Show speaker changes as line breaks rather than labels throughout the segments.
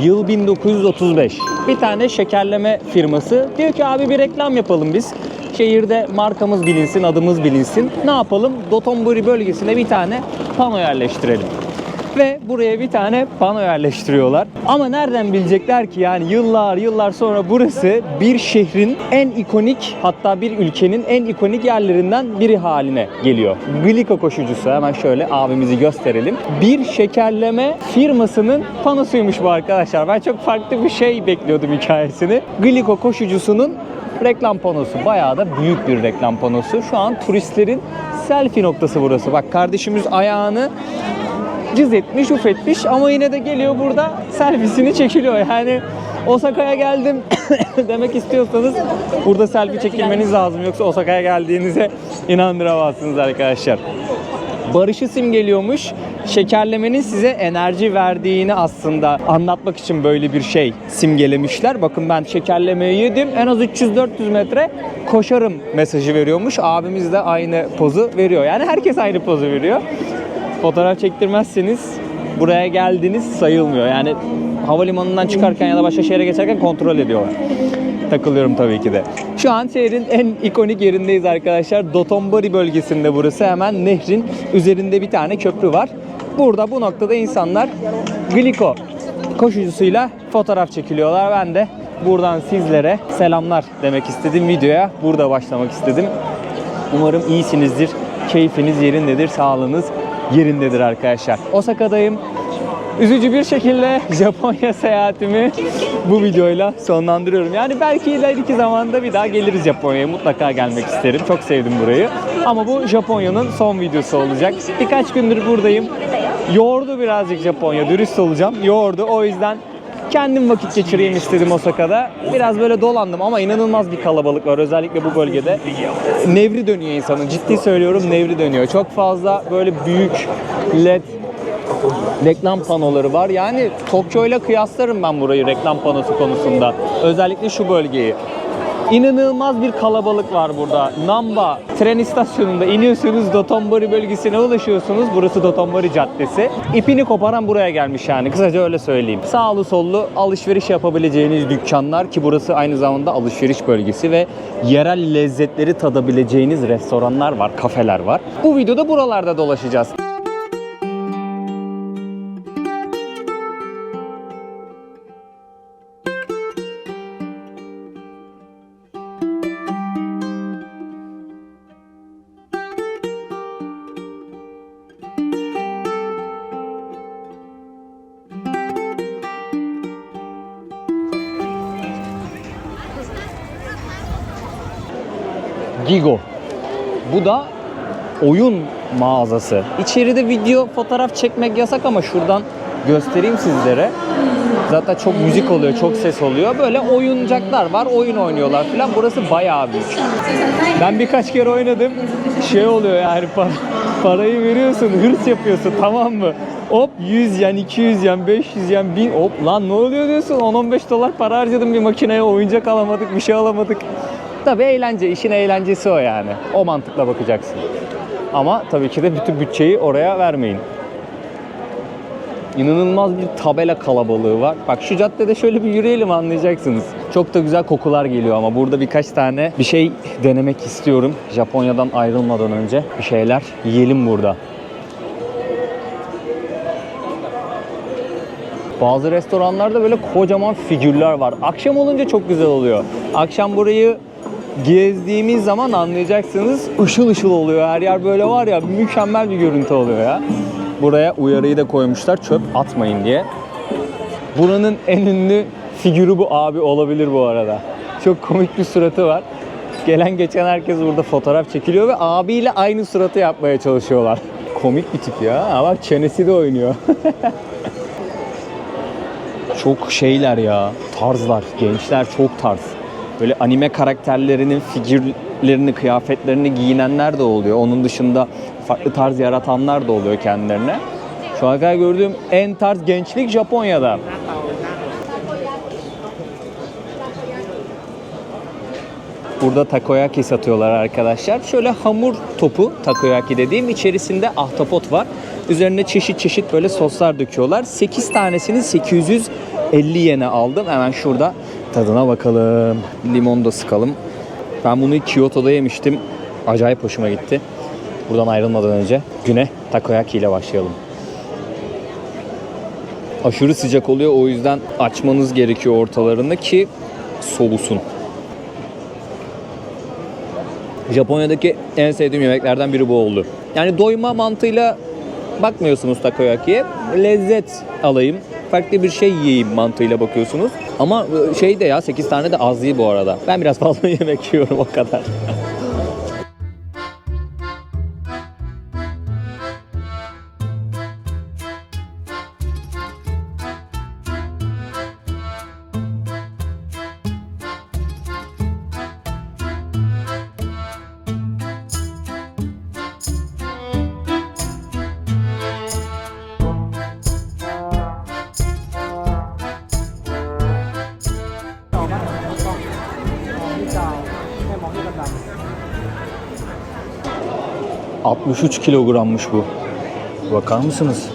Yıl 1935. Bir tane şekerleme firması diyor ki abi bir reklam yapalım biz. Şehirde markamız bilinsin, adımız bilinsin. Ne yapalım? Dotonbori bölgesine bir tane pano yerleştirelim. Ve buraya bir tane pano yerleştiriyorlar. Ama nereden bilecekler ki yani yıllar yıllar sonra burası bir şehrin en ikonik hatta bir ülkenin en ikonik yerlerinden biri haline geliyor. Gliko koşucusu hemen şöyle abimizi gösterelim. Bir şekerleme firmasının panosuymuş bu arkadaşlar. Ben çok farklı bir şey bekliyordum hikayesini. Gliko koşucusunun reklam panosu. Bayağı da büyük bir reklam panosu. Şu an turistlerin selfie noktası burası. Bak kardeşimiz ayağını cız etmiş, uf etmiş ama yine de geliyor burada selfiesini çekiliyor. Yani Osaka'ya geldim demek istiyorsanız burada selfie çekilmeniz lazım. Yoksa Osaka'ya geldiğinize inandıramazsınız arkadaşlar. Barışı simgeliyormuş. Şekerlemenin size enerji verdiğini aslında anlatmak için böyle bir şey simgelemişler. Bakın ben şekerlemeyi yedim. En az 300-400 metre koşarım mesajı veriyormuş. Abimiz de aynı pozu veriyor. Yani herkes aynı pozu veriyor fotoğraf çektirmezseniz buraya geldiniz sayılmıyor. Yani havalimanından çıkarken ya da başka şehre geçerken kontrol ediyorlar. Takılıyorum tabii ki de. Şu an şehrin en ikonik yerindeyiz arkadaşlar. Dotonbori bölgesinde burası. Hemen nehrin üzerinde bir tane köprü var. Burada bu noktada insanlar Gliko koşucusuyla fotoğraf çekiliyorlar. Ben de buradan sizlere selamlar demek istedim videoya. Burada başlamak istedim. Umarım iyisinizdir. Keyfiniz yerindedir. Sağlığınız yerindedir arkadaşlar. Osaka'dayım. Üzücü bir şekilde Japonya seyahatimi bu videoyla sonlandırıyorum. Yani belki ileriki zamanda bir daha geliriz Japonya'ya. Mutlaka gelmek isterim. Çok sevdim burayı. Ama bu Japonya'nın son videosu olacak. Birkaç gündür buradayım. Yordu birazcık Japonya. Dürüst olacağım. Yordu. O yüzden kendim vakit geçireyim istedim Osaka'da. Biraz böyle dolandım ama inanılmaz bir kalabalık var özellikle bu bölgede. Nevri dönüyor insanın. Ciddi söylüyorum nevri dönüyor. Çok fazla böyle büyük led reklam panoları var. Yani Tokyo ile kıyaslarım ben burayı reklam panosu konusunda. Özellikle şu bölgeyi. İnanılmaz bir kalabalık var burada. Namba tren istasyonunda iniyorsunuz Dotonbori bölgesine ulaşıyorsunuz. Burası Dotonbori Caddesi. İpini koparan buraya gelmiş yani. Kısaca öyle söyleyeyim. Sağlı sollu alışveriş yapabileceğiniz dükkanlar ki burası aynı zamanda alışveriş bölgesi ve yerel lezzetleri tadabileceğiniz restoranlar var, kafeler var. Bu videoda buralarda dolaşacağız. Gigo. Bu da oyun mağazası. İçeride video, fotoğraf çekmek yasak ama şuradan göstereyim sizlere. Zaten çok müzik oluyor, çok ses oluyor. Böyle oyuncaklar var, oyun oynuyorlar falan. Burası bayağı büyük. Ben birkaç kere oynadım. Şey oluyor yani para, parayı veriyorsun, hırs yapıyorsun tamam mı? Hop 100 yen, 200 yen, 500 yen, 1000 hop lan ne oluyor diyorsun? 10-15 dolar para harcadım bir makineye, oyuncak alamadık, bir şey alamadık. Tabii eğlence, işin eğlencesi o yani. O mantıkla bakacaksın. Ama tabii ki de bütün bütçeyi oraya vermeyin. İnanılmaz bir tabela kalabalığı var. Bak şu caddede şöyle bir yürüyelim anlayacaksınız. Çok da güzel kokular geliyor ama burada birkaç tane bir şey denemek istiyorum. Japonya'dan ayrılmadan önce bir şeyler yiyelim burada. Bazı restoranlarda böyle kocaman figürler var. Akşam olunca çok güzel oluyor. Akşam burayı gezdiğimiz zaman anlayacaksınız ışıl ışıl oluyor. Her yer böyle var ya mükemmel bir görüntü oluyor ya. Buraya uyarıyı da koymuşlar çöp atmayın diye. Buranın en ünlü figürü bu abi olabilir bu arada. Çok komik bir suratı var. Gelen geçen herkes burada fotoğraf çekiliyor ve abiyle aynı suratı yapmaya çalışıyorlar. Komik bir tip ya. Ama çenesi de oynuyor. çok şeyler ya. Tarzlar. Gençler çok tarz. Böyle anime karakterlerinin figürlerini, kıyafetlerini giyinenler de oluyor. Onun dışında farklı tarz yaratanlar da oluyor kendilerine. Şu ana kadar gördüğüm en tarz gençlik Japonya'da. Burada takoyaki satıyorlar arkadaşlar. Şöyle hamur topu takoyaki dediğim içerisinde ahtapot var. Üzerine çeşit çeşit böyle soslar döküyorlar. 8 tanesinin 800 50 yene aldım. Hemen şurada tadına bakalım. Limon da sıkalım. Ben bunu Kyoto'da yemiştim. Acayip hoşuma gitti. Buradan ayrılmadan önce güne takoyaki ile başlayalım. Aşırı sıcak oluyor o yüzden açmanız gerekiyor ortalarını ki soğusun. Japonya'daki en sevdiğim yemeklerden biri bu oldu. Yani doyma mantığıyla bakmıyorsunuz takoyakiye. Lezzet alayım, farklı bir şey yiyeyim mantığıyla bakıyorsunuz. Ama şey de ya 8 tane de az değil bu arada. Ben biraz fazla yemek yiyorum o kadar. ...63 kilogrammış bu. Bakar mısınız?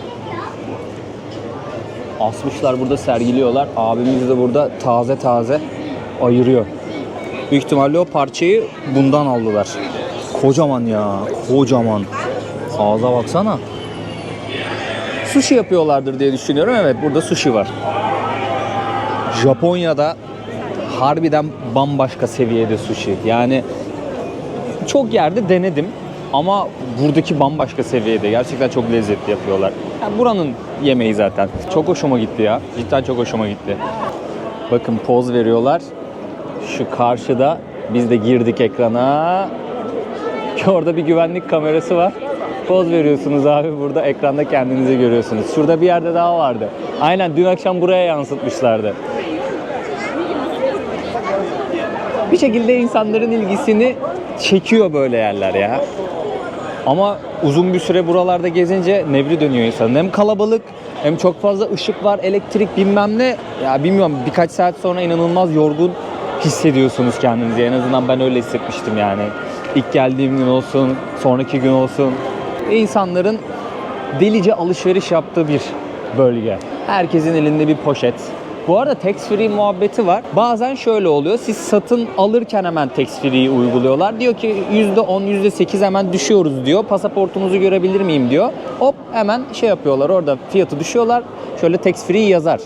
Asmışlar burada sergiliyorlar. Abimiz de burada taze taze ayırıyor. Büyük ihtimalle o parçayı bundan aldılar. Kocaman ya, kocaman. Ağza baksana. Sushi yapıyorlardır diye düşünüyorum. Evet, burada sushi var. Japonya'da harbiden bambaşka seviyede sushi. Yani çok yerde denedim ama buradaki bambaşka seviyede. Gerçekten çok lezzetli yapıyorlar. Yani buranın yemeği zaten. Çok hoşuma gitti ya. Cidden çok hoşuma gitti. Bakın poz veriyorlar. Şu karşıda biz de girdik ekrana. Orada bir güvenlik kamerası var. Poz veriyorsunuz abi burada ekranda kendinizi görüyorsunuz. Şurada bir yerde daha vardı. Aynen dün akşam buraya yansıtmışlardı. Bir şekilde insanların ilgisini çekiyor böyle yerler ya. Ama uzun bir süre buralarda gezince nevri dönüyor insanın. Hem kalabalık hem çok fazla ışık var, elektrik bilmem ne. Ya bilmiyorum birkaç saat sonra inanılmaz yorgun hissediyorsunuz kendinizi. En azından ben öyle hissetmiştim yani. İlk geldiğim gün olsun, sonraki gün olsun. İnsanların delice alışveriş yaptığı bir bölge. Herkesin elinde bir poşet. Bu arada tax free muhabbeti var. Bazen şöyle oluyor. Siz satın alırken hemen tax free'yi uyguluyorlar. Diyor ki %10, %8 hemen düşüyoruz diyor. Pasaportunuzu görebilir miyim diyor. Hop hemen şey yapıyorlar. Orada fiyatı düşüyorlar. Şöyle tax free yazar.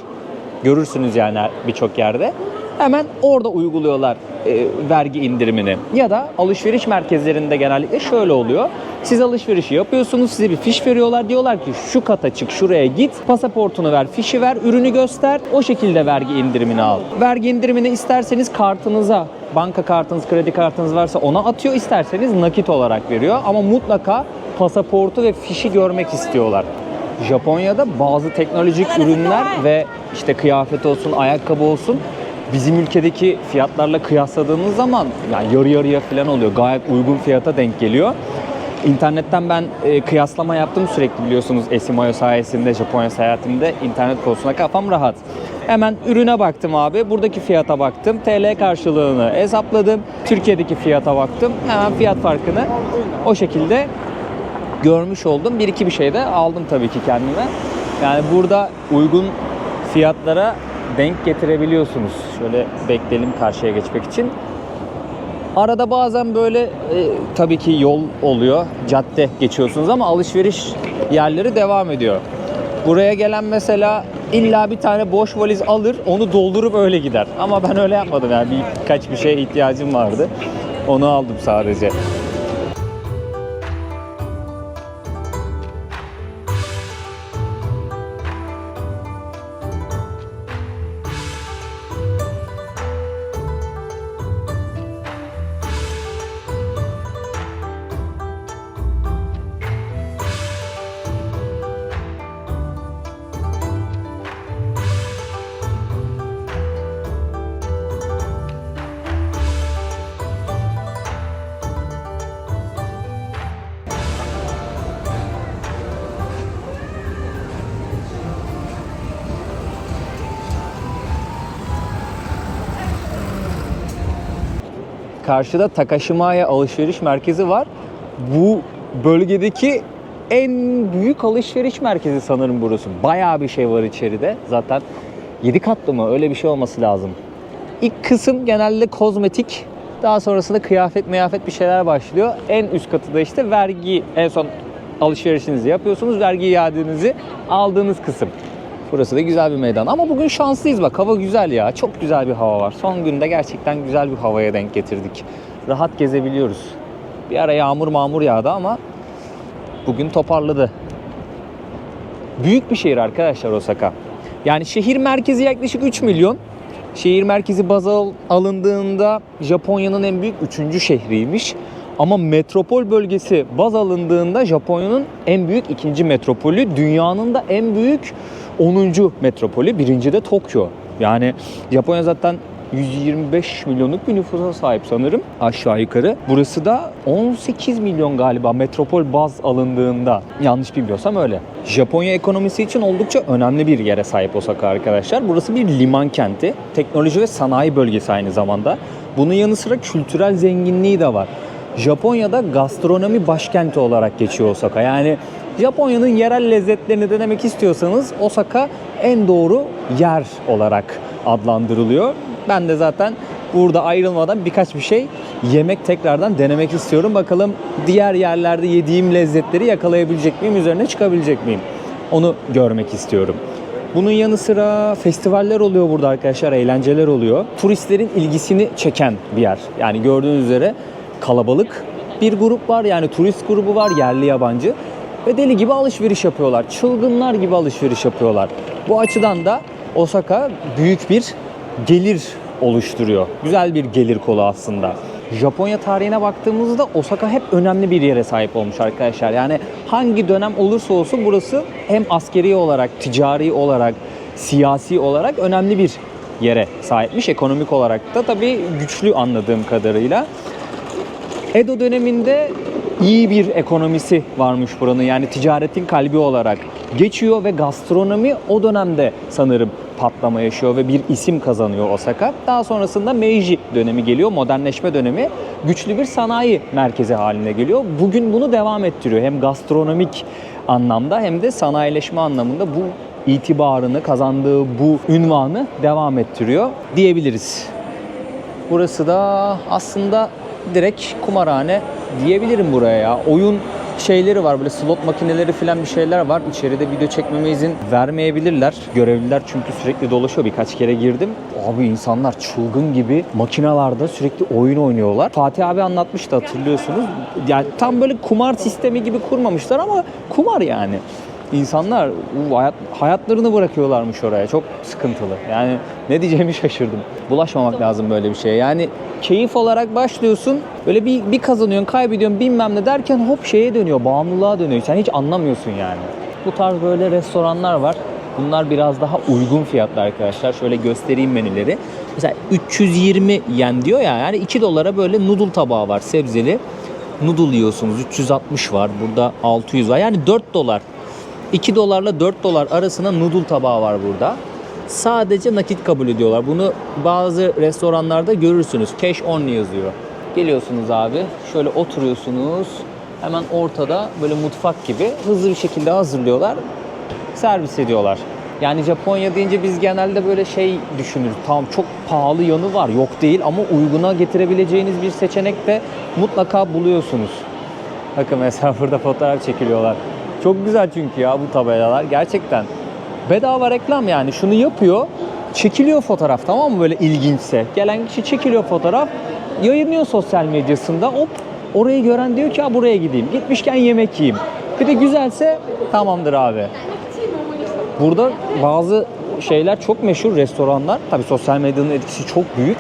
Görürsünüz yani birçok yerde. Hemen orada uyguluyorlar e, vergi indirimini. Ya da alışveriş merkezlerinde genellikle şöyle oluyor. Siz alışverişi yapıyorsunuz, size bir fiş veriyorlar. Diyorlar ki şu kata çık, şuraya git, pasaportunu ver, fişi ver, ürünü göster. O şekilde vergi indirimini al. Vergi indirimini isterseniz kartınıza, banka kartınız, kredi kartınız varsa ona atıyor. isterseniz nakit olarak veriyor. Ama mutlaka pasaportu ve fişi görmek istiyorlar. Japonya'da bazı teknolojik ürünler ve işte kıyafet olsun, ayakkabı olsun bizim ülkedeki fiyatlarla kıyasladığınız zaman yani yarı yarıya falan oluyor. Gayet uygun fiyata denk geliyor. İnternetten ben e, kıyaslama yaptım sürekli biliyorsunuz Esimayo sayesinde Japonya seyahatimde internet konusunda kafam rahat. Hemen ürüne baktım abi. Buradaki fiyata baktım. TL karşılığını hesapladım. Türkiye'deki fiyata baktım. Hemen fiyat farkını o şekilde görmüş oldum. Bir iki bir şey de aldım tabii ki kendime. Yani burada uygun fiyatlara denk getirebiliyorsunuz. Şöyle bekleyelim karşıya geçmek için. Arada bazen böyle e, tabii ki yol oluyor. Cadde geçiyorsunuz ama alışveriş yerleri devam ediyor. Buraya gelen mesela illa bir tane boş valiz alır, onu doldurup öyle gider. Ama ben öyle yapmadım yani birkaç bir şeye ihtiyacım vardı. Onu aldım sadece. Karşıda Takashimaya alışveriş merkezi var. Bu bölgedeki en büyük alışveriş merkezi sanırım burası. Bayağı bir şey var içeride. Zaten 7 katlı mı? Öyle bir şey olması lazım. İlk kısım genelde kozmetik. Daha sonrasında kıyafet meyafet bir şeyler başlıyor. En üst katı da işte vergi en son alışverişinizi yapıyorsunuz. Vergi iadenizi aldığınız kısım. Burası da güzel bir meydan. Ama bugün şanslıyız bak. Hava güzel ya. Çok güzel bir hava var. Son günde gerçekten güzel bir havaya denk getirdik. Rahat gezebiliyoruz. Bir ara yağmur mağmur yağdı ama bugün toparladı. Büyük bir şehir arkadaşlar Osaka. Yani şehir merkezi yaklaşık 3 milyon. Şehir merkezi baz al- alındığında Japonya'nın en büyük 3. şehriymiş. Ama metropol bölgesi baz alındığında Japonya'nın en büyük ikinci metropolü, dünyanın da en büyük 10. metropolü, birinci de Tokyo. Yani Japonya zaten 125 milyonluk bir nüfusa sahip sanırım aşağı yukarı. Burası da 18 milyon galiba metropol baz alındığında yanlış bilmiyorsam öyle. Japonya ekonomisi için oldukça önemli bir yere sahip Osaka arkadaşlar. Burası bir liman kenti. Teknoloji ve sanayi bölgesi aynı zamanda. Bunun yanı sıra kültürel zenginliği de var. Japonya'da gastronomi başkenti olarak geçiyor Osaka. Yani Japonya'nın yerel lezzetlerini denemek istiyorsanız Osaka en doğru yer olarak adlandırılıyor. Ben de zaten burada ayrılmadan birkaç bir şey yemek tekrardan denemek istiyorum. Bakalım diğer yerlerde yediğim lezzetleri yakalayabilecek miyim, üzerine çıkabilecek miyim? Onu görmek istiyorum. Bunun yanı sıra festivaller oluyor burada arkadaşlar, eğlenceler oluyor. Turistlerin ilgisini çeken bir yer. Yani gördüğünüz üzere kalabalık bir grup var. Yani turist grubu var, yerli yabancı. Ve deli gibi alışveriş yapıyorlar. Çılgınlar gibi alışveriş yapıyorlar. Bu açıdan da Osaka büyük bir gelir oluşturuyor. Güzel bir gelir kolu aslında. Japonya tarihine baktığımızda Osaka hep önemli bir yere sahip olmuş arkadaşlar. Yani hangi dönem olursa olsun burası hem askeri olarak, ticari olarak, siyasi olarak önemli bir yere sahipmiş. Ekonomik olarak da tabii güçlü anladığım kadarıyla. Edo döneminde iyi bir ekonomisi varmış buranın. Yani ticaretin kalbi olarak geçiyor ve gastronomi o dönemde sanırım patlama yaşıyor ve bir isim kazanıyor Osaka. Daha sonrasında Meiji dönemi geliyor, modernleşme dönemi. Güçlü bir sanayi merkezi haline geliyor. Bugün bunu devam ettiriyor. Hem gastronomik anlamda hem de sanayileşme anlamında bu itibarını, kazandığı bu ünvanı devam ettiriyor diyebiliriz. Burası da aslında direkt kumarhane diyebilirim buraya ya. Oyun şeyleri var böyle slot makineleri falan bir şeyler var. İçeride video çekmeme izin vermeyebilirler. Görevliler çünkü sürekli dolaşıyor. Birkaç kere girdim. Abi insanlar çılgın gibi makinalarda sürekli oyun oynuyorlar. Fatih abi anlatmıştı hatırlıyorsunuz. Yani tam böyle kumar sistemi gibi kurmamışlar ama kumar yani. İnsanlar hayat, hayatlarını bırakıyorlarmış oraya. Çok sıkıntılı. Yani ne diyeceğimi şaşırdım. Bulaşmamak lazım böyle bir şeye. Yani keyif olarak başlıyorsun. Böyle bir, bir kazanıyorsun, kaybediyorsun bilmem ne derken hop şeye dönüyor. Bağımlılığa dönüyor. Sen hiç anlamıyorsun yani. Bu tarz böyle restoranlar var. Bunlar biraz daha uygun fiyatlı arkadaşlar. Şöyle göstereyim menüleri. Mesela 320 yen diyor ya. Yani 2 dolara böyle noodle tabağı var sebzeli. Noodle yiyorsunuz. 360 var. Burada 600 var. Yani 4 dolar. 2 dolarla 4 dolar arasında noodle tabağı var burada. Sadece nakit kabul ediyorlar. Bunu bazı restoranlarda görürsünüz. Cash only yazıyor. Geliyorsunuz abi. Şöyle oturuyorsunuz. Hemen ortada böyle mutfak gibi hızlı bir şekilde hazırlıyorlar. Servis ediyorlar. Yani Japonya deyince biz genelde böyle şey düşünürüz. Tamam çok pahalı yanı var. Yok değil ama uyguna getirebileceğiniz bir seçenek de mutlaka buluyorsunuz. Bakın mesela burada fotoğraf çekiliyorlar. Çok güzel çünkü ya bu tabelalar gerçekten. Bedava reklam yani şunu yapıyor. Çekiliyor fotoğraf tamam mı böyle ilginçse. Gelen kişi çekiliyor fotoğraf. Yayınlıyor sosyal medyasında. Hop orayı gören diyor ki buraya gideyim. Gitmişken yemek yiyeyim. Bir de güzelse tamamdır abi. Burada bazı şeyler çok meşhur restoranlar. Tabii sosyal medyanın etkisi çok büyük.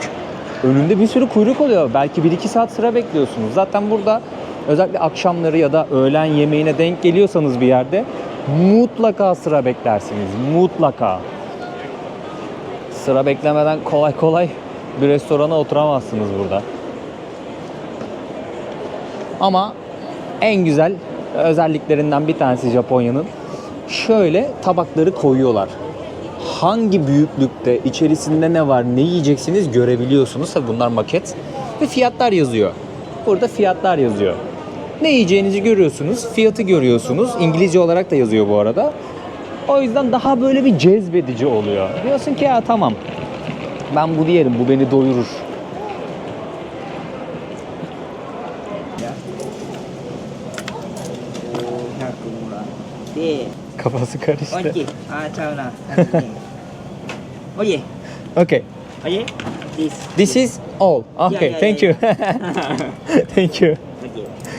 Önünde bir sürü kuyruk oluyor. Belki 1-2 saat sıra bekliyorsunuz. Zaten burada özellikle akşamları ya da öğlen yemeğine denk geliyorsanız bir yerde mutlaka sıra beklersiniz. Mutlaka. Sıra beklemeden kolay kolay bir restorana oturamazsınız burada. Ama en güzel özelliklerinden bir tanesi Japonya'nın şöyle tabakları koyuyorlar. Hangi büyüklükte, içerisinde ne var, ne yiyeceksiniz görebiliyorsunuz. Tabii bunlar maket ve fiyatlar yazıyor. Burada fiyatlar yazıyor. Ne yiyeceğinizi görüyorsunuz, fiyatı görüyorsunuz. İngilizce olarak da yazıyor bu arada. O yüzden daha böyle bir cezbedici oluyor. Diyorsun ki ya tamam ben bunu yerim bu beni doyurur. Kafası karıştı.
Ah. Oye,
Okay.
oye. This.
This is all. Okay,
yeah,
thank
yeah,
you. thank you.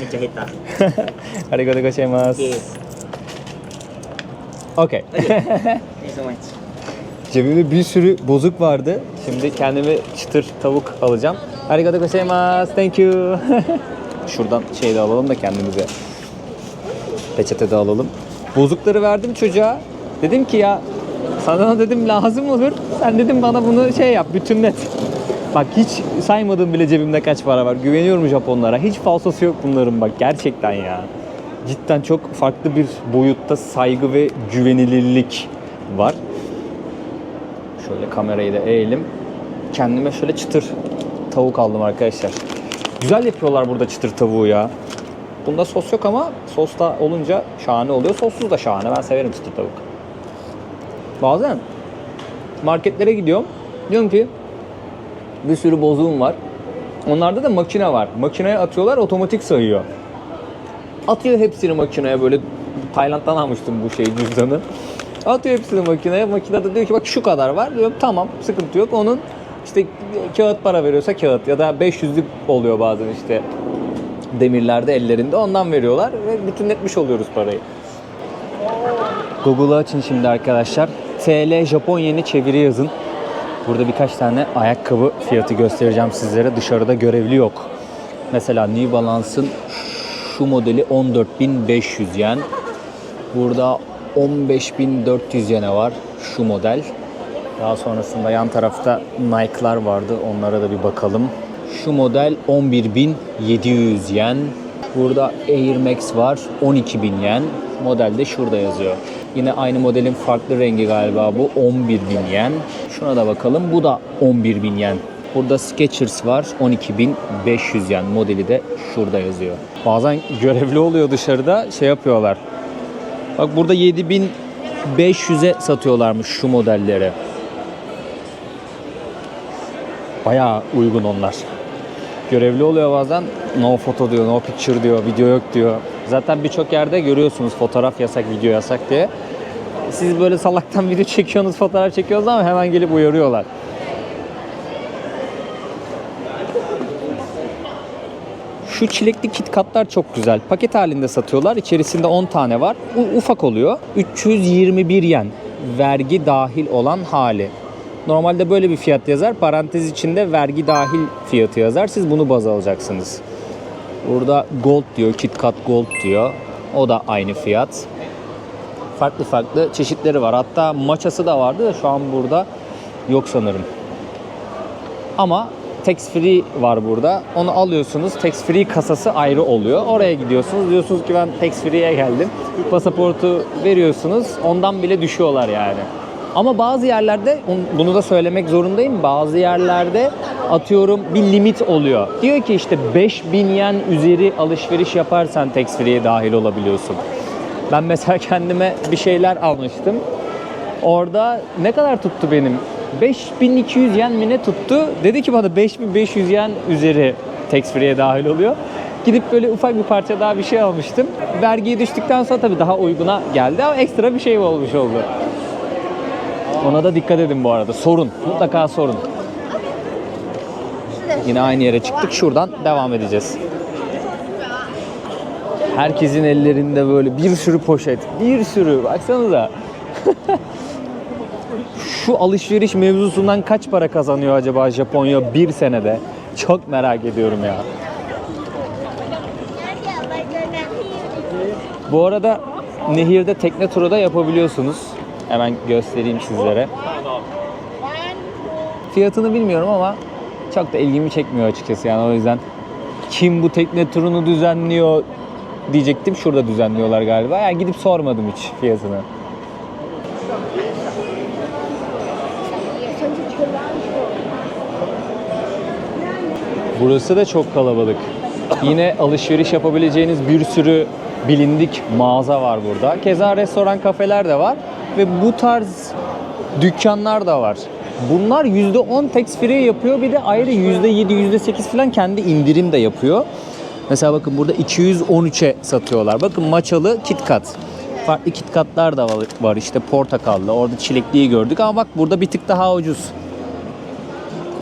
Oke, meja heta.
Arigatou gozaimasu.
Okay.
Okay.
Thank you so much.
Cebimde bir sürü bozuk vardı. Şimdi kendime çıtır tavuk alacağım. Arigatou gozaimasu. Thank you. Şuradan şey de alalım da kendimize. Peçete de alalım. Bozukları verdim çocuğa. Dedim ki ya sana dedim lazım olur. Sen dedim bana bunu şey yap bütünlet. Bak hiç saymadım bile cebimde kaç para var. Güveniyorum Japonlara. Hiç falsosu yok bunların bak gerçekten ya. Cidden çok farklı bir boyutta saygı ve güvenilirlik var. Şöyle kamerayı da eğelim. Kendime şöyle çıtır tavuk aldım arkadaşlar. Güzel yapıyorlar burada çıtır tavuğu ya. Bunda sos yok ama sos da olunca şahane oluyor. Sossuz da şahane. Ben severim çıtır tavuk. Bazen marketlere gidiyorum. Diyorum ki bir sürü bozuğum var. Onlarda da makine var. Makineye atıyorlar otomatik sayıyor. Atıyor hepsini makineye böyle Tayland'dan almıştım bu şeyi cüzdanı. Atıyor hepsini makineye. Makinede diyor ki bak şu kadar var. Diyorum tamam sıkıntı yok. Onun işte kağıt para veriyorsa kağıt ya da 500'lük oluyor bazen işte demirlerde ellerinde ondan veriyorlar ve bütünletmiş oluyoruz parayı. Google'ı açın şimdi arkadaşlar. TL Japon yeni çeviri yazın. Burada birkaç tane ayakkabı fiyatı göstereceğim sizlere. Dışarıda görevli yok. Mesela New Balance'ın şu modeli 14.500 yen. Burada 15.400 yene var şu model. Daha sonrasında yan tarafta Nike'lar vardı. Onlara da bir bakalım. Şu model 11.700 yen. Burada Air Max var 12.000 yen. Model de şurada yazıyor. Yine aynı modelin farklı rengi galiba bu 11.000 yen. Şuna da bakalım. Bu da 11.000 yen. Burada Skechers var 12.500 yen. Modeli de şurada yazıyor. Bazen görevli oluyor dışarıda şey yapıyorlar. Bak burada 7500'e satıyorlarmış şu modelleri. Bayağı uygun onlar. Görevli oluyor bazen. No foto diyor, no picture diyor, video yok diyor. Zaten birçok yerde görüyorsunuz fotoğraf yasak, video yasak diye. Siz böyle salaktan video çekiyorsunuz, fotoğraf çekiyorsunuz ama hemen gelip uyarıyorlar. Şu çilekli KitKatlar çok güzel. Paket halinde satıyorlar. İçerisinde 10 tane var. U- ufak oluyor. 321 yen. Vergi dahil olan hali. Normalde böyle bir fiyat yazar. Parantez içinde vergi dahil fiyatı yazar. Siz bunu baz alacaksınız. Burada Gold diyor. KitKat Gold diyor. O da aynı fiyat. Farklı farklı çeşitleri var. Hatta maçası da vardı da şu an burada yok sanırım. Ama tax free var burada. Onu alıyorsunuz. Tax free kasası ayrı oluyor. Oraya gidiyorsunuz. Diyorsunuz ki ben tax free'ye geldim. Pasaportu veriyorsunuz. Ondan bile düşüyorlar yani. Ama bazı yerlerde bunu da söylemek zorundayım. Bazı yerlerde atıyorum bir limit oluyor. Diyor ki işte 5000 yen üzeri alışveriş yaparsan tax free'ye dahil olabiliyorsun. Ben mesela kendime bir şeyler almıştım. Orada ne kadar tuttu benim? 5200 yen mi ne tuttu? Dedi ki bana 5500 yen üzeri tax free'ye dahil oluyor. Gidip böyle ufak bir parça daha bir şey almıştım. Vergiye düştükten sonra tabii daha uyguna geldi ama ekstra bir şey olmuş oldu. Ona da dikkat edin bu arada. Sorun. Mutlaka sorun. Yine aynı yere çıktık. Şuradan devam edeceğiz. Herkesin ellerinde böyle bir sürü poşet. Bir sürü. Baksanıza. Şu alışveriş mevzusundan kaç para kazanıyor acaba Japonya bir senede? Çok merak ediyorum ya. Bu arada nehirde tekne turu da yapabiliyorsunuz. Hemen göstereyim sizlere. Fiyatını bilmiyorum ama çok da ilgimi çekmiyor açıkçası yani o yüzden kim bu tekne turunu düzenliyor diyecektim. Şurada düzenliyorlar galiba. Yani gidip sormadım hiç fiyatını. Burası da çok kalabalık. Yine alışveriş yapabileceğiniz bir sürü bilindik mağaza var burada. Keza restoran, kafeler de var. ve bu tarz dükkanlar da var. Bunlar %10 tax free yapıyor. Bir de ayrı %7, %8 falan kendi indirim de yapıyor. Mesela bakın burada 213'e satıyorlar. Bakın maçalı KitKat. Farklı KitKatlar da var, işte portakallı. Orada çilekliyi gördük ama bak burada bir tık daha ucuz.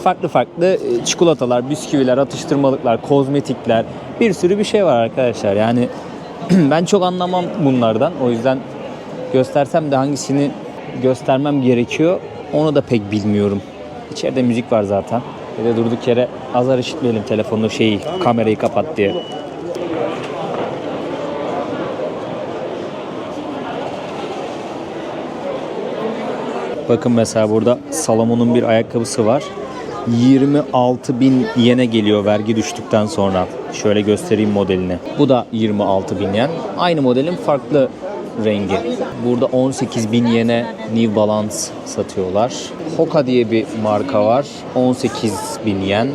Farklı farklı e, çikolatalar, bisküviler, atıştırmalıklar, kozmetikler bir sürü bir şey var arkadaşlar. Yani ben çok anlamam bunlardan. O yüzden göstersem de hangisini göstermem gerekiyor onu da pek bilmiyorum. İçeride müzik var zaten. Bir de durduk yere azar işitmeyelim telefonu şeyi kamerayı kapat diye. Bakın mesela burada Salomon'un bir ayakkabısı var. 26 bin yene geliyor vergi düştükten sonra. Şöyle göstereyim modelini. Bu da 26 bin yen. Aynı modelin farklı rengi. Burada 18 bin yene New Balance satıyorlar. Hoka diye bir marka var. 18 bin yen.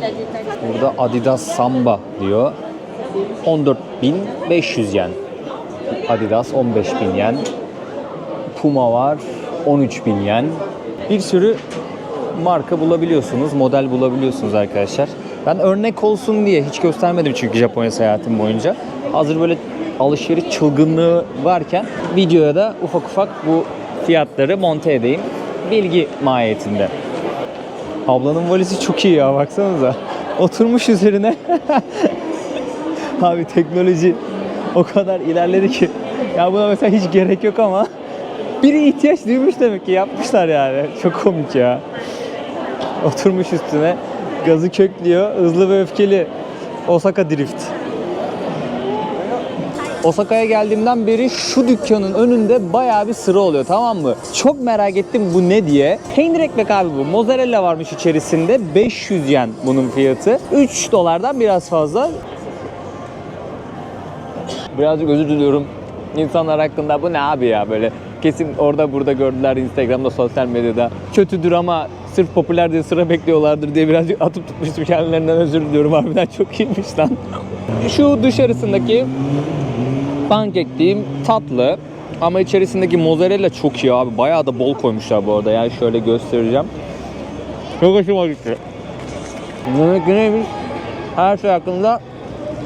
Burada Adidas Samba diyor. 14.500 yen. Adidas 15 bin yen. Puma var 13 bin yen. Bir sürü marka bulabiliyorsunuz, model bulabiliyorsunuz arkadaşlar. Ben örnek olsun diye hiç göstermedim çünkü Japonya seyahatim boyunca. Hazır böyle alışveriş çılgınlığı varken videoya da ufak ufak bu fiyatları monte edeyim. Bilgi mahiyetinde. Ablanın valizi çok iyi ya baksanıza. Oturmuş üzerine. Abi teknoloji o kadar ilerledi ki. Ya buna mesela hiç gerek yok ama biri ihtiyaç duymuş demek ki yapmışlar yani. Çok komik ya. Oturmuş üstüne gazı köklüyor. Hızlı ve öfkeli. Osaka Drift. Osaka'ya geldiğimden beri şu dükkanın önünde bayağı bir sıra oluyor tamam mı? Çok merak ettim bu ne diye. Peynir ekmek abi bu. Mozzarella varmış içerisinde. 500 yen bunun fiyatı. 3 dolardan biraz fazla. Birazcık özür diliyorum insanlar hakkında. Bu ne abi ya böyle. Kesin orada burada gördüler Instagram'da, sosyal medyada. Kötüdür ama sırf popüler diye sıra bekliyorlardır diye birazcık atıp tutmuştum kendilerinden özür diliyorum. Harbiden çok iyiymiş lan. Şu dışarısındaki pankek diyeyim tatlı. Ama içerisindeki mozzarella çok iyi abi. Bayağı da bol koymuşlar bu arada. Yani şöyle göstereceğim. Çok hoşuma gitti. Demek ki neymiş? Her şey hakkında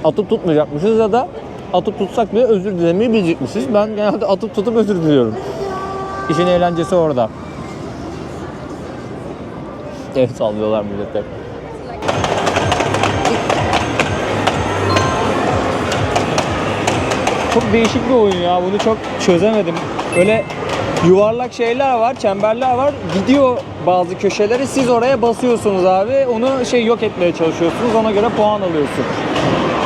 atıp tutmayacakmışız ya da atıp tutsak bile özür dilemeyi bilecekmişiz. Ben genelde atıp tutup özür diliyorum. İşin eğlencesi orada. Evet sallıyorlar millete. Çok değişik bir oyun ya. Bunu çok çözemedim. Böyle yuvarlak şeyler var, çemberler var. Gidiyor bazı köşeleri. Siz oraya basıyorsunuz abi. Onu şey yok etmeye çalışıyorsunuz. Ona göre puan alıyorsun.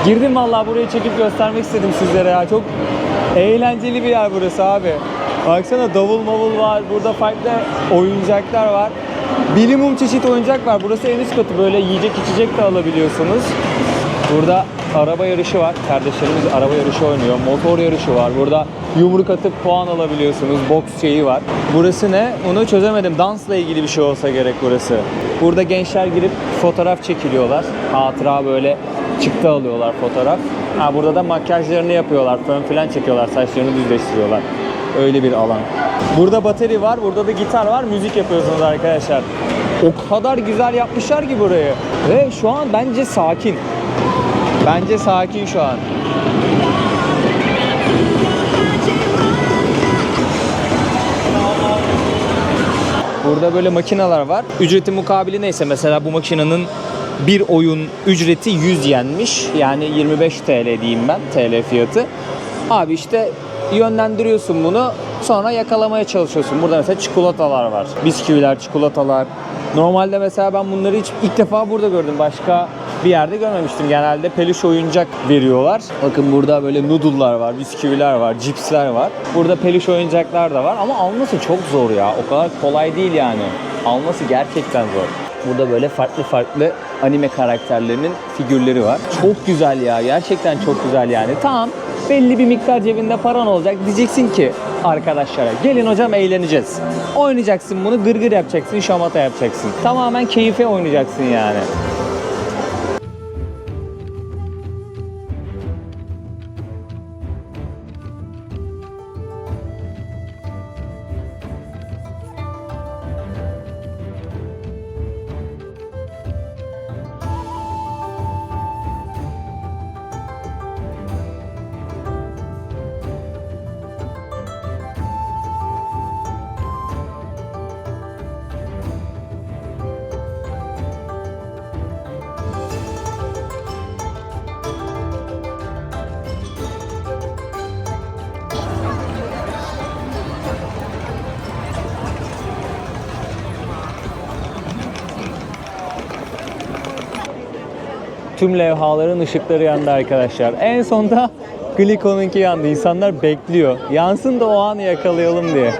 Girdim vallahi buraya çekip göstermek istedim sizlere ya. Çok eğlenceli bir yer burası abi. Baksana davul mavul var. Burada farklı oyuncaklar var. Bilimum çeşit oyuncak var. Burası en üst katı. Böyle yiyecek içecek de alabiliyorsunuz. Burada araba yarışı var. Kardeşlerimiz araba yarışı oynuyor. Motor yarışı var. Burada yumruk atıp puan alabiliyorsunuz. Boks şeyi var. Burası ne? Onu çözemedim. Dansla ilgili bir şey olsa gerek burası. Burada gençler girip fotoğraf çekiliyorlar. Hatıra böyle çıktı alıyorlar fotoğraf. Ha burada da makyajlarını yapıyorlar. Fön falan çekiyorlar. Saçlarını düzleştiriyorlar. Öyle bir alan. Burada bateri var. Burada da gitar var. Müzik yapıyorsunuz arkadaşlar. O kadar güzel yapmışlar ki burayı. Ve şu an bence sakin. Bence sakin şu an. Burada böyle makineler var. Ücreti mukabili neyse mesela bu makinenin bir oyun ücreti 100 yenmiş. Yani 25 TL diyeyim ben TL fiyatı. Abi işte yönlendiriyorsun bunu sonra yakalamaya çalışıyorsun. Burada mesela çikolatalar var. Bisküviler, çikolatalar. Normalde mesela ben bunları hiç ilk defa burada gördüm. Başka bir yerde görmemiştim. Genelde peluş oyuncak veriyorlar. Bakın burada böyle noodle'lar var, bisküviler var, cipsler var. Burada peluş oyuncaklar da var ama alması çok zor ya. O kadar kolay değil yani. Alması gerçekten zor. Burada böyle farklı farklı anime karakterlerinin figürleri var. Çok güzel ya. Gerçekten çok güzel yani. Tamam belli bir miktar cebinde paran olacak. Diyeceksin ki arkadaşlara gelin hocam eğleneceğiz. Oynayacaksın bunu gırgır yapacaksın, şamata yapacaksın. Tamamen keyfe oynayacaksın yani. Tüm levhaların ışıkları yandı arkadaşlar. En sonda Glico'nunki yandı. İnsanlar bekliyor. Yansın da o anı yakalayalım diye.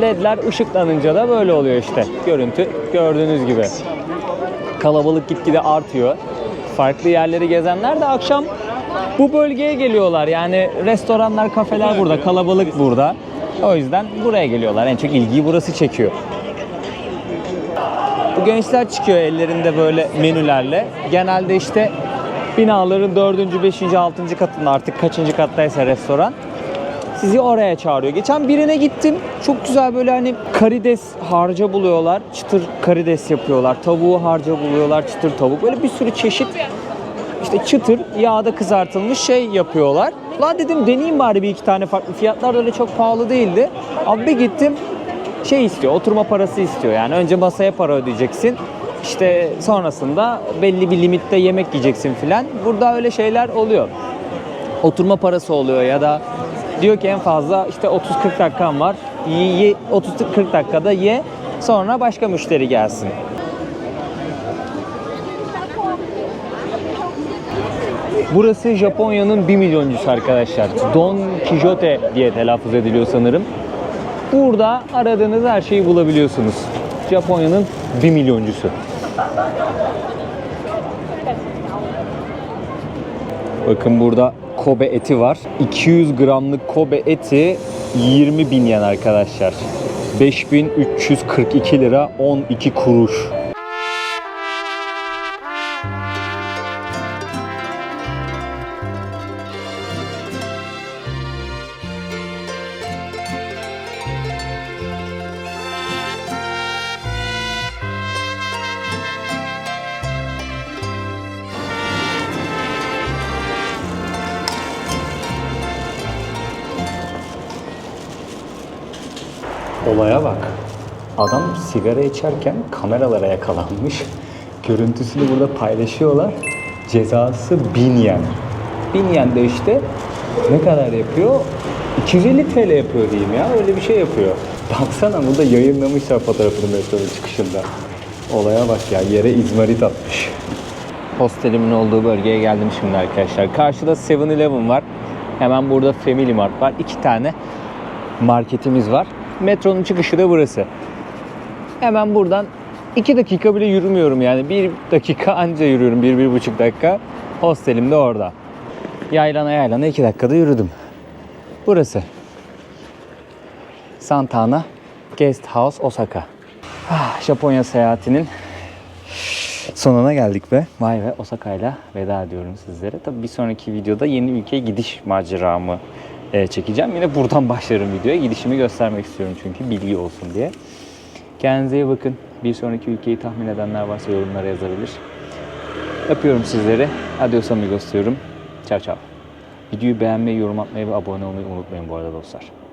LED'ler ışıklanınca da böyle oluyor işte. Görüntü gördüğünüz gibi. Kalabalık gitgide artıyor. Farklı yerleri gezenler de akşam bu bölgeye geliyorlar. Yani restoranlar, kafeler burada, kalabalık burada. O yüzden buraya geliyorlar. En çok ilgiyi burası çekiyor. Gençler çıkıyor ellerinde böyle menülerle. Genelde işte binaların 4. 5. 6. katında artık kaçıncı kattaysa restoran sizi oraya çağırıyor. Geçen birine gittim. Çok güzel böyle hani karides harca buluyorlar. Çıtır karides yapıyorlar. Tavuğu harca buluyorlar. Çıtır tavuk. Böyle bir sürü çeşit işte çıtır yağda kızartılmış şey yapıyorlar. Lan dedim deneyeyim bari bir iki tane farklı. Fiyatlar da öyle çok pahalı değildi. Abi gittim şey istiyor, oturma parası istiyor. Yani önce masaya para ödeyeceksin. İşte sonrasında belli bir limitte yemek yiyeceksin filan. Burada öyle şeyler oluyor. Oturma parası oluyor ya da diyor ki en fazla işte 30-40 dakikan var. Ye, ye- 30-40 dakikada ye sonra başka müşteri gelsin. Burası Japonya'nın 1 milyoncusu arkadaşlar. Don Quixote diye telaffuz ediliyor sanırım. Burada aradığınız her şeyi bulabiliyorsunuz. Japonya'nın 1 milyoncusu. Bakın burada Kobe eti var. 200 gramlık Kobe eti 20 bin yen arkadaşlar. 5342 lira 12 kuruş. Olaya bak. Adam sigara içerken kameralara yakalanmış. Görüntüsünü burada paylaşıyorlar. Cezası 1000 yen. 1000 yen de işte ne kadar yapıyor? 250 TL yapıyor diyeyim ya. Öyle bir şey yapıyor. Baksana burada yayınlamışlar fotoğrafını metronun çıkışında. Olaya bak ya yere izmarit atmış. Hostelimin olduğu bölgeye geldim şimdi arkadaşlar. Karşıda 7-Eleven var. Hemen burada Family Mart var. İki tane marketimiz var. Metronun çıkışı da burası. Hemen buradan 2 dakika bile yürümüyorum yani. Bir dakika anca yürüyorum. Bir, bir buçuk dakika. Hostelim de orada. Yaylana yaylana 2 dakikada yürüdüm. Burası. Santana Guest House Osaka. Ah, Japonya seyahatinin sonuna geldik be. Vay be Osaka'yla veda ediyorum sizlere. Tabii bir sonraki videoda yeni ülkeye gidiş maceramı çekeceğim. Yine buradan başlarım videoya. Gidişimi göstermek istiyorum çünkü bilgi olsun diye. Kendinize iyi bakın. Bir sonraki ülkeyi tahmin edenler varsa yorumlara yazabilir. Öpüyorum sizleri. Adios amigos diyorum. Ciao ciao. Videoyu beğenmeyi, yorum atmayı ve abone olmayı unutmayın bu arada dostlar.